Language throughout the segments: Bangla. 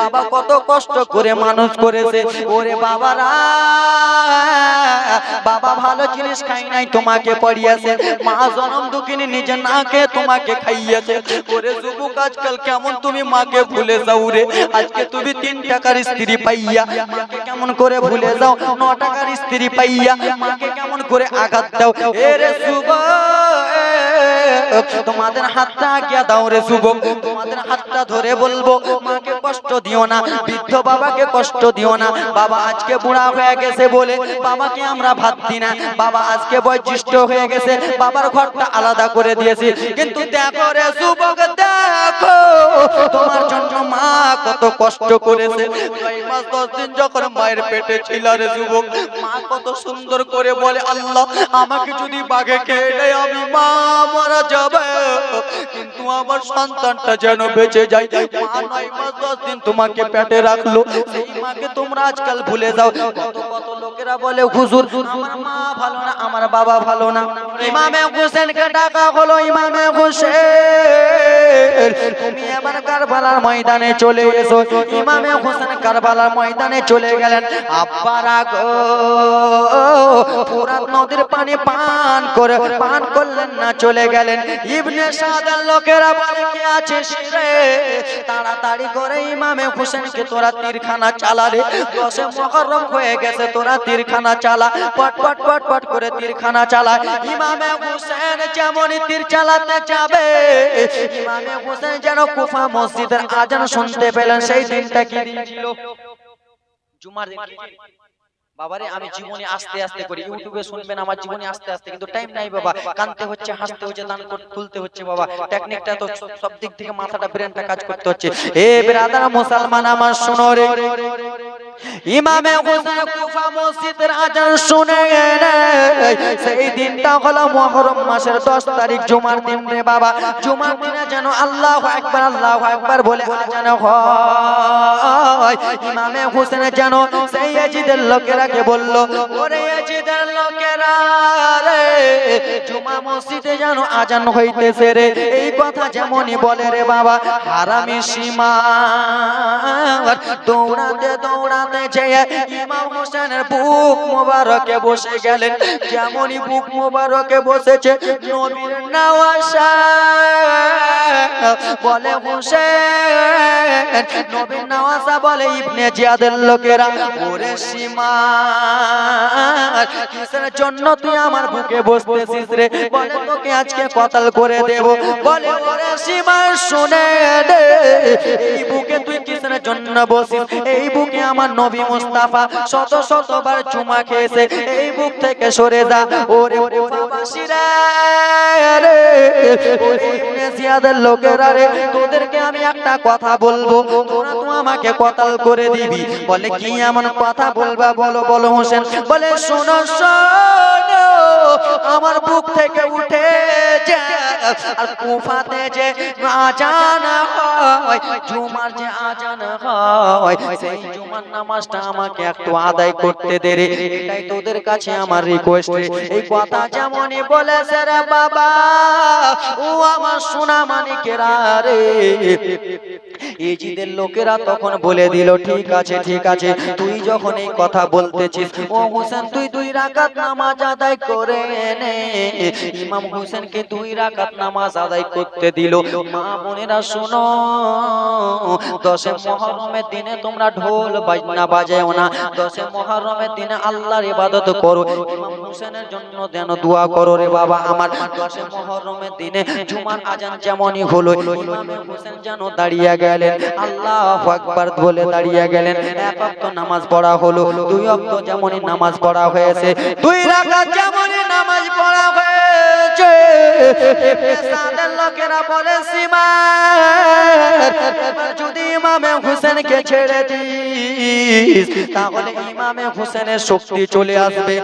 বাবা কত কষ্ট করে মানুষ করেছে। ওরে বাবারা, বাবা ভালো জিনিস খাই নাই, তোমাকে পড়িয়েছে। মা জনম দুঃখিনী নিজে না খেয়ে তোমাকে খাইয়েছে। ওরে যুবক, আজকাল কেমন তুমি মাকে ভুলে যাও রে? আজকে তুমি তিন টাকার স্ত্রী পাইয়া মাকে কেমন করে ভুলে যাও? ন টাকার স্ত্রী পাইয়া মাকে কেমন করে আঘাত দাও? এ রে যুবক তোমাদের হাতটা আগিয়া দাও রে যুবক। তোমাদের হাতটা ধরে বলব, মাকে কষ্ট দিও না, বৃদ্ধ বাবাকে কষ্ট দিও না। বাবা আজকে বুড়া হয়ে গেছে বলে বাবাকে আমরা ভাত দিই না। বাবা আজকে বয়োজ্যেষ্ঠ হয়ে গেছে, বাবার ঘরটা আলাদা করে দিয়েছি। কিন্তু দেখো রে যুবক, দেখো, তোমার জন্য মা কত কষ্ট করেছে। মাস, দশ দিন যখন মায়ের পেটে ছিল রে যুবক, মা কত সুন্দর করে বলে, আল্লাহ, আমাকে যদি বাঘে খেয়ে আমি মা মারা যাবে। কিন্তু আমার সন্তানটা যেন বেঁচে যায়। দিন তোমাকে পেটে রাখল। মাকে তোমরা আজকাল ভুলে যাও। লোকেরা বলে, হুজুর, আমার মা ভালো না, আমার বাবা ভালো না। ইমামে হোসেনকে ডাকা হলো, ইমামে হোসেন। তুমি এবার কারবালার ময়দানে চলে এসো। ইমামে হোসেন কারবালার ময়দানে চলে গেলেন। আব্বারা গো ফুরাত নদীর পানি পান করে, পান করলেন না, চলে গেলেন। ইবনে সাদার লোকেরা বলে কি আছে রে? তাড়াতাড়ি করে ইমামে হোসেনকে তোরা তীরখানা চালা রে। দশে মহরম হয়ে গেছে তোরা তীরখানা চালা। পট পট পট পট করে তীরখানা চালা। ইমামে হোসেন যেমনই তীর চালাতে যাবে ইমামে হোসেন যেন কুফা মসজিদের আজান শুনতে পেলেন। সেই দিনটা কি দিন ছিল? জুমার দিন? বাবারে আমি জীবনে আস্তে আস্তে করি। ইউটিউবে শুনবেন আমার জীবনে আস্তে আস্তে কিন্তু টাইম নাই বাবা। কানতে হচ্ছে হাসতে হচ্ছে দান তুলতে হচ্ছে বাবা। টেকনিকটা তো সব- সব দিক থেকে মাথাটা ব্রেনটা কাজ করতে হচ্ছে। এ ব্রাদার মুসলমান আমার শোনো রে। ইমামে হোসেন কুফা মসজিদের আজান শুনে সেই দিনটা হলো মুহররম মাসের 10 তারিখ জুমার দিন রে বাবা। জুমার দিনে যেন আল্লাহু আকবার আল্লাহু আকবার বলে আজান হয়। ইমামে হোসেন যেন সেই ইয়াজিদের লোকেরাকে বলল ওরে ইয়াজিদের লোকেরা রে জুমা মসজিদে যেন আজান হইতেছে রে। এই কথা যেমনই বলে রে বাবা হারামি সীমা দৌড়াতে দৌড়াতে যেয়ে ইমাম হোসেনের বুক মোবারকে বসে গেলেন যেমনই বুক বসেছে নবীর বলে হোসেন নবীর নাওয়াসা বলে ইবনে জিয়াদের লোকেরা, ওরে সীমা, কিসের জন্য তুই আমার বুকে বসতেছিস রে? বলে, তোকে আজকে কতাল করে দেব? বলে, ওরে সীমা, শুনে রে, এই বুকে তুই কিসের জন্য বসিস? এই বুকে আমার নবী মুস্তাফা শত শতবার চুমা খেয়েছে। এই বুক থেকে সরে যা। ওরে কুফাবাসীরা রে, ওরে ইবনে জিয়াদের লোকেরা রে, তোদেরকে আমি একটা কথা বলব আমাকে কতাল করে দিবি? বলে, কি এমন কথা বলবা? বলো বলো, হোসেন। বলে, শোনো আমার বুক থেকে উঠে একটু আদায় করতে দে রে। এটাই তোদের কাছে আমার রিকোয়েস্ট এই কথা যেমনই বলেছে বাবা, ও আমার সোনা মানিকেরা এজিদের লোকেরা তখন বলে দিল, ঠিক আছে ঠিক আছে, তুই যখন এই কথা বলতেছিস, ও হোসেন, তুই দুই রাকাত নামাজ আদায় করে নে। ইমাম হোসেনকে দুই রাকাত নামাজ আদায় করতে দিল। মা বোনেরা, শোনো, দশে মহরমের দিনে তোমরা ঢোল বাজনা বাজাও না। দশে মহরমের দিনে আল্লাহর ইবাদত করো। ইমাম হোসেনের জন্য যেন দোয়া করো রে বাবা আমার। দশে মহরমের দিনে জুমার আজান যেমনই হলো, ইমাম হোসেন যেন দাঁড়িয়ে গেলেন। আল্লাহ আকবার বলে দাঁড়িয়ে গেলেন। এক অক্ত নামাজ পড়া হলো, দুই অক্ত নামাজ পড়া হয়েছে, দুই রাখা যেমনই নামাজ পড়া হয়েছে সাদের লোকেরা বলে সীমা যদি ইমামে হোসেনকে ছেড়ে দিস, তাহলে ইমামে হোসেনের শক্তি চলে আসবে।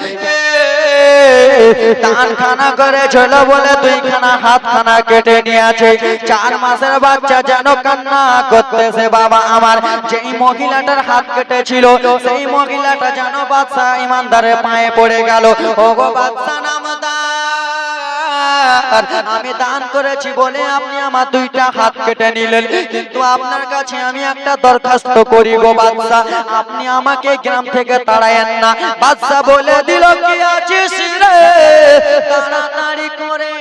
নিয়েছে। চার মাসের বাচ্চা যেন কান্না করতেছে, বাবা, আমার যেই মহিলাটার হাত কেটেছিল, সেই মহিলাটা যেন বাচ্চা ইমানদারের পায়ে পড়ে গেল। ও গো বাচ্চা নামদার। আমি দান করেছি বলে আপনি আমার দুইটা হাত কেটে নিলেন। কিন্তু আপনার কাছে আমি একটা দরখাস্ত করি গো বাদশা। আপনি আমাকে গ্রাম থেকে তাড়ায়েন না। বাদশা বলে দিল, কি আছিস রে? তাড়াতাড়ি করে।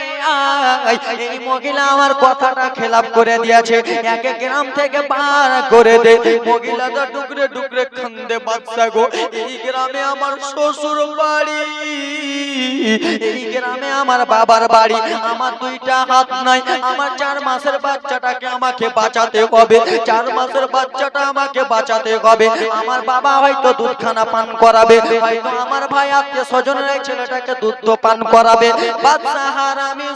এই মহিলা আমার কথাটা খেলাপ করে দিয়েছে। একে গ্রাম থেকে বার করে দে। মহিলাটা ডুকরে ডুকরে খান্দে বাদশা গো। এই গ্রামে আমার শ্বশুর বাড়ি। এই গ্রামে আমার বাবার বাড়ি। আমার দুইটা হাত নাই। আমার চার মাসের বাচ্চাটাকে আমাকে বাঁচাতে হবে। চার মাসের বাচ্চাটা আমাকে বাঁচাতে হবে। আমার বাবা হয়তো দুধখানা পান করাবে। হয়তো আমার ভাই আত্মীয় স্বজনের ছেলেটাকে দুধ পান করাবে। বাচ্চা হারামি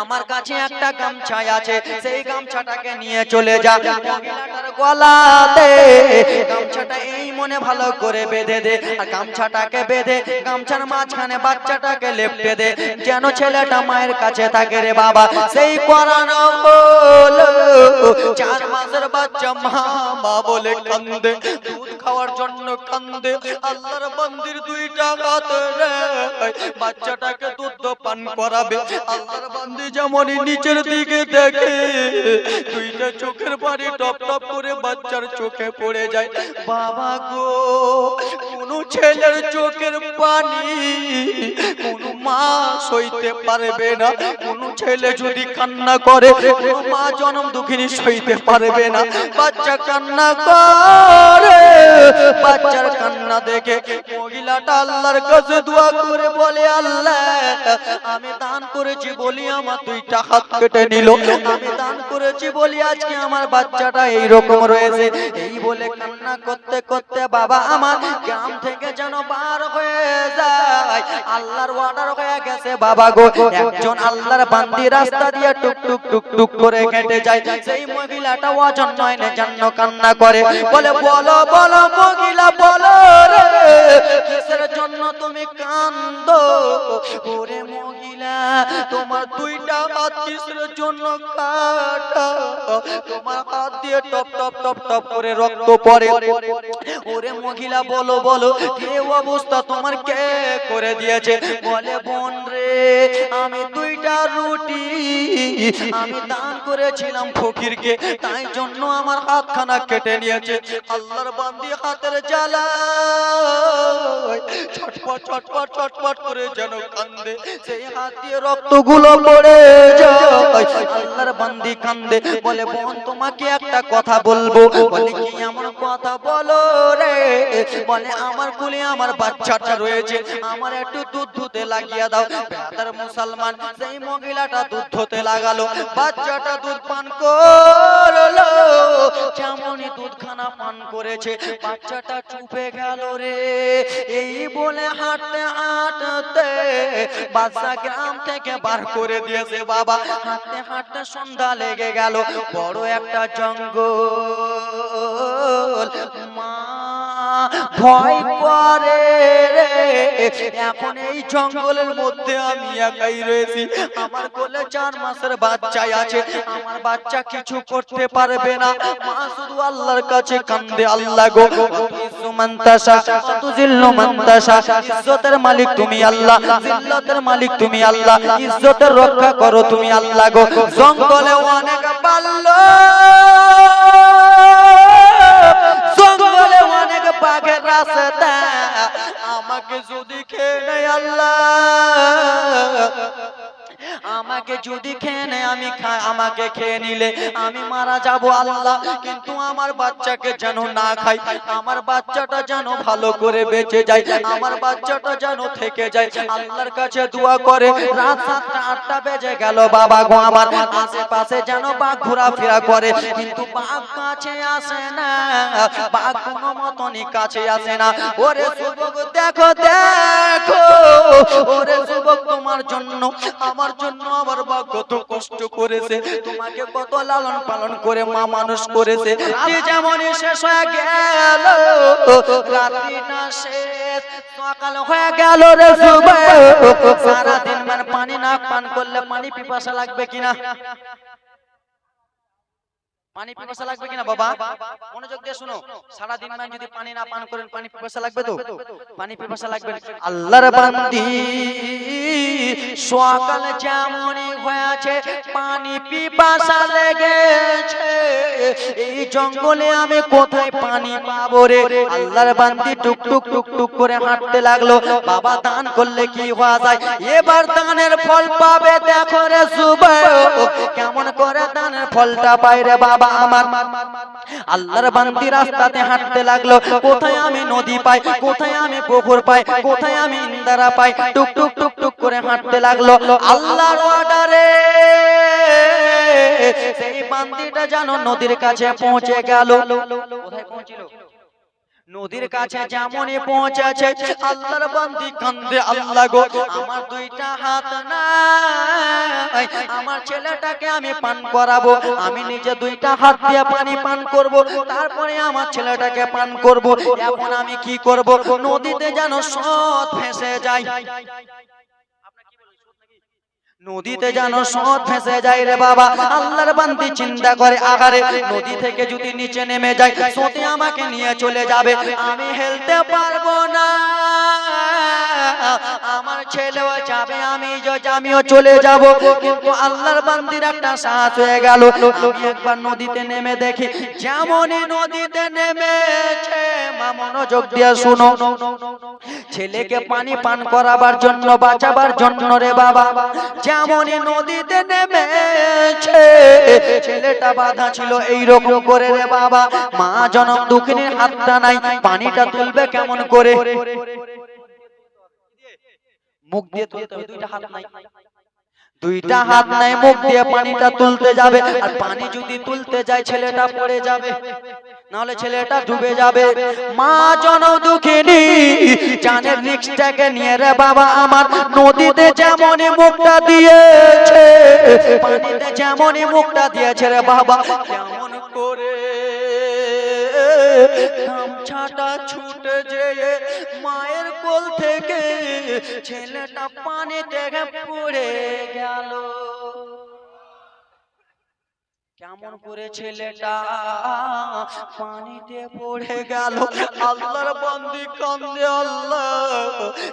আমার কাছে একটা গামছা আছে সেই গামছাটাকে নিয়ে চলে যা। মহিলাটার গলাতে গামছাটা এই মনে ভালো করে বেঁধে দে আর গামছাটাকে বেঁধে গামছার মাঝখানে বাচ্চাটাকে লেপটে দে যেন ছেলেটা মায়ের কাছে থাকে রে বাবা। সেই করানো হলো চার মাসের বাচ্চা মা মা বলে কান্দে দুধ খাওয়ার জন্য কান্দে আল্লাহর মন্দির দুইটা হাত রে। বাচ্চাটাকে দুধ পান করাবে। আল্লাহর বান্দি যেমনই নিচের দিকে দেখে, দুইটা চোখের পানি টপ টপ করে বাচ্চার চোখে পড়ে যায়। বাবা গো, কোন ছেলের চোখের পানি কোন মা সইতে পারবে না। কোন ছেলে যদি কান্না করে, কোন মা জনম দুঃখিনী সইতে পারবে না। বাচ্চা কান্না করে, বাচ্চার কান্না দেখে মহিলাটা আল্লাহর কাছে দোয়া করে বলে, আল্লাহ, আমি দান করেছি বলি আমার দুইটা হাত কেটে নিল। আমি দান করেছি বলি আজকে আমার বাচ্চাটা এই রকম রয়েছে। এই বলে কান্না করতে করতে বাবা আমার গ্রাম থেকে যেন বার হয়ে যায়। আল্লাহর অর্ডার হয়ে গেছে বাবা গো। একজন আল্লাহর বান্দি রাস্তা দিয়ে টুক টুক টুক টুক করে কেটে যায়। সেই মহিলাটা ওজন নয় না জন্য কান্না করে। বলে, বলো বলো মহিলা, বলো রে, কিসের জন্য তুমি কান্দো ওরে মহিলা, তোমার দুইটা হাত কিসের জন্য কাটা? তোমার হাত দিয়ে টপ টপ টপ টপ করে রক্ত ওরে মহিলা, বলো বলো কে অবস্থা তোমার কে করে দিয়েছে? বলে, বোন রে, আমি দুইটা রুটি, আমি দান করেছিলাম ফকিরকে, তাই জন্য আমার হাতখানা কেটে নিয়েছে। আল্লাহর বান্দি হাতের জ্বালা ছটপট ছটপট ছটপট করে যেন কান্দে সেই হাত দিয়ে রক্তগুলো পড়ে যায়। আল্লাহর বান্দি কান্দে বলে বোন তোমাকে একটা কথা বলব। বলে কি এমন কথা বলো রে? বলে আমার কুলে আমার বাচ্চাটা রয়েছে আমার একটু দুধ ধুতে লাগিয়ে দাও। মুসলমান সেই মহিলাটা দুধ ধুতে লাগালো। বাচ্চাটা দুধ পান করল। যেমনই দুধ খানা পান করেছে বাচ্চাটা চুপে গেল রে। এই বলে হাঁটতে হাঁটতে বাদশা গ্রাম থেকে বার করে দিয়েছে, বাবা। হাঁটতে সন্ধ্যা লেগে গেল। বড় একটা জঙ্গল। মা ভয় করে রে। এখন এই জঙ্গলের মধ্যে আমি একাই রয়েছি। আমার কোলে চার মাসের বাচ্চাই আছে। আমার বাচ্চা কিছু করতে পারবে না। মা শুধু আল্লাহর কাছে কান্দে আল্লাহ গো তুজিল্লু ইজ্জতের মালিক তুমি আল্লাহ জিল্লতের মালিক তুমি আল্লাহ। ইজ্জতের রক্ষা করো তুমি আল্লাহ গো। জঙ্গলে অনেক পাল্লো রাস্তা আমাকে যদি খেয়ে নেয় আল্লাহ। আমাকে যদি খেয়ে নেয়, আমি আমাকে খেয়ে নিলে আমি মারা যাব আল্লাহ। কিন্তু আমার বাচ্চাকে যেন না খাই, আমার বাচ্চাটা যেন ভালো করে বেঁচে যায়, আমার বাচ্চাটা যেন থেকে যায়। আল্লাহর কাছে দোয়া করে, রাত সাতটা, আটটা বেজে গেল বাবা গো আমার। আশেপাশে যেন বাঘ ঘোরাফেরা করে, কিন্তু বাঘ কাছে আসে না, বাঘ কোনো মতনই কাছে আসে না। ওরে যুবক, দেখো দেখো, ওরে যুবক, তোমার জন্য, আমার জন্য আমার বা কত কষ্ট করেছে, তোমাকে কত লালন পালন করে মা মানুষ করেছে। যেমন শেষ হয়ে গেল, রাত্রি না শেষ সারাদিন মানে পানি না পান করলে পানি পিপাসা লাগবে কিনা? পানি পিপাসা লাগবে কিনা বাবা? মনোযোগ দিয়ে শুনো। সারা দিন মানে যদি পানি না পান করেন পানি পিপাসা লাগবে তো? পানি পিপাসা লাগবে। আল্লাহর বান্দি সকাল যেমনই হয়েছে পানি পিপাসা লেগেছে। এই জঙ্গলে আমি কোথায় পানি পাবো রে? আল্লাহর বান্দি টুক টুক টুক টুক করে হাঁটতে লাগল। বাবা দান করলে কি হওয়া যায়? এবার দানের ফল পাবে দেখো রে সুবে কেমন করে দানের ফলটা পাই রে বাবা? আমার। আল্লাহর বান্দি রাস্তাতে হাঁটতে লাগল। কোথায় আমি নদী পাই? কোথায় আমি পুকুর পাই? কোথায় আমি ইন্দারা পাই? টুক টুক টুক টুক করে হাঁটতে লাগল। আল্লাহর অর্ডারে সেই বান্দিটা জানো নদীর কাছে পৌঁছে গেল। কোথায় পৌঁছিল? নদীর কাছে যেমন পৌঁছেছে আল্লাহর বান্দি কান্দে আল্লাহ গো। আমার দুইটা হাত নাই। আমার ছেলেটাকে আমি পান করাবো। আমি নিজে দুইটা হাত দিয়ে পানি পান করব। তারপরে আমার ছেলেটাকে পান করব। এখন আমি কি করব? নদীতে যেন সৎ ফেসে যায়। নদীতে যেন সৎ ভেসে যায় রে বাবা আল্লাহর বান্দি চিন্তা করে আগারে নদী থেকে যদি নিচে নেমে যায় সতে আমাকে নিয়ে চলে যাবে। আমি হেলতে পারব না। আমার ছেলেও যাবে আমি য- আমিও চলে যাব। কিন্তু আল্লাহর বান্দির একটা সাহস হয়ে গেল। আমি একবার নদীতে নেমে দেখি যেমনই নদীতে নেমেছে মা মনোযোগ দিয়ে শুনো। ছেলেকে পানি পান করাবার জন্য বাঁচাবার জন্য রে বাবা যেমনই নদীতে নেমেছে ছেলেটা বাধা ছিল এই রকম করে রে বাবা। মা জনম দুঃখিনীর হাতটা নাই পানিটা তুলবে কেমন করে? মুখ দিয়ে তুলতে হবে দুইটা হাত নাই। দুইটা হাত নাই মুখ দিয়ে পানিটা তুলতে যাবে আর পানি যদি তুলতে যায় ছেলেটা পড়ে যাবে। নাহলে ছেলেটা ডুবে যাবে। মা জন দুঃখিনী জানের রিক্সটাকে নিয়ে রে বাবা আমার নদীতে যেমনই মুখটা দিয়েছে পানিতে যেমনই মুখটা দিয়েছে রে বাবা কেমন করে গামছাটা ছুটে যেয়ে মায়ের কোল থেকে ছেলেটা পানি থেকে পড়ে গেল। কেমন করে ছেলেটা পানিতে পড়ে গেল। আল্লাহর বন্দি কান্দে আল্লাহ।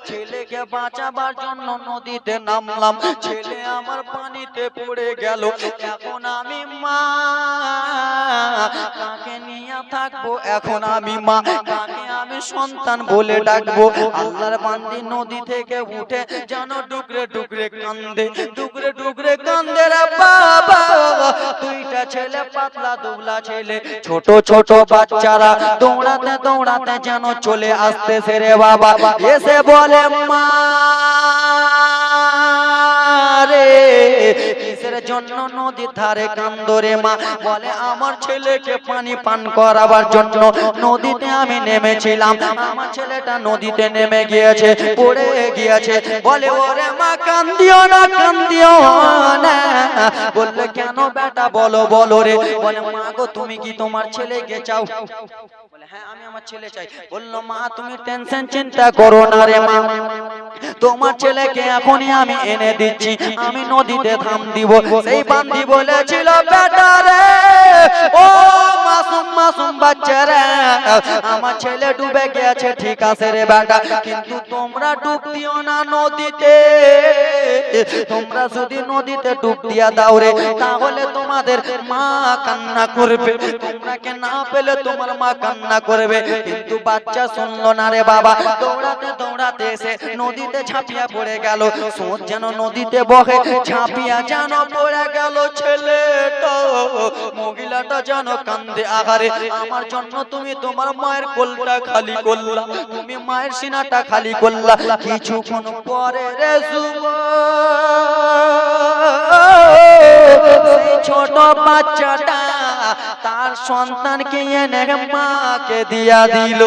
ছেলেকে বাঁচাবার জন্য নদীতে নামলাম। ছেলে আমার পানিতে পড়ে গেল। এখন আমি মা নিয়ে থাকব এখন আমি মা আমি সন্তান বলে ডাকবো। আল্লাহর বান্দি নদী থেকে উঠে যেন ডুকরে ডুকরে কান্দে ডুকরে ডুকরে কান্দে রে বাবা। দুইটা ছেলে পাতলা দুবলা ছেলে ছোট ছোট বাচ্চারা দৌড়াতে দৌড়াতে যেন চলে আসতেছে রে বাবা। এসে বলে মা জন্য নদীর ধারে কান্দরে মা বলে, আমার ছেলেকে পানি পান করাবার জন্য নদীতে আমি নেমেছিলাম। আমার ছেলেটা নদীতে নেমে গিয়েছে, পড়ে গিয়েছে। বলে, ওরে মা, কান্দিও না, কান্দিও বললে, কেন বেটা, বলো বলো রে। বলে, মা গো, তুমি কি তোমার ছেলেকে চাও? বলে হ্যাঁ আমি আমার ছেলে চাই। বলল মা তুমি টেনশন চিন্তা করো না রে মা। তোমার ছেলেকে এখনই আমি এনে দিচ্ছি। আমি নদীতে থাম দিব। সেই বান্দি বলেছিল বেটা রে ও মাসুম মাসুম বাচ্চা রে আমার ছেলে ডুবে গেছে, ঠিক আছে রে বেটা, কিন্তু তোমরা ডুব দিও না নদীতে। তোমরা যদি নদীতে ডুব দিয়া দাও রে, তাহলে তোমাদের মা কান্না করবে। তোমরাকে না পেলে তোমার মা কান্না করবে। কিন্তু বাচ্চা শুনলো না রে বাবা, দৌড়াতে দৌড়াতে এসে নদীতে ঝাঁপিয়া পড়ে গেল। সোঁত যেন নদীতে বহে, ঝাঁপিয়া যেন পড়ে গেল ছেলেটা। মহিলাটা যেন কান্দে আহারে, আমার জন্য তুমি তোমার মায়ের কোলটা খালি করলা, তুমি মায়ের সিনাটা খালি করলা। কিছুক্ষণ পরে রে ছোট বাচ্চাটা তার সন্তানকে এনে মাকে দিয়া দিল।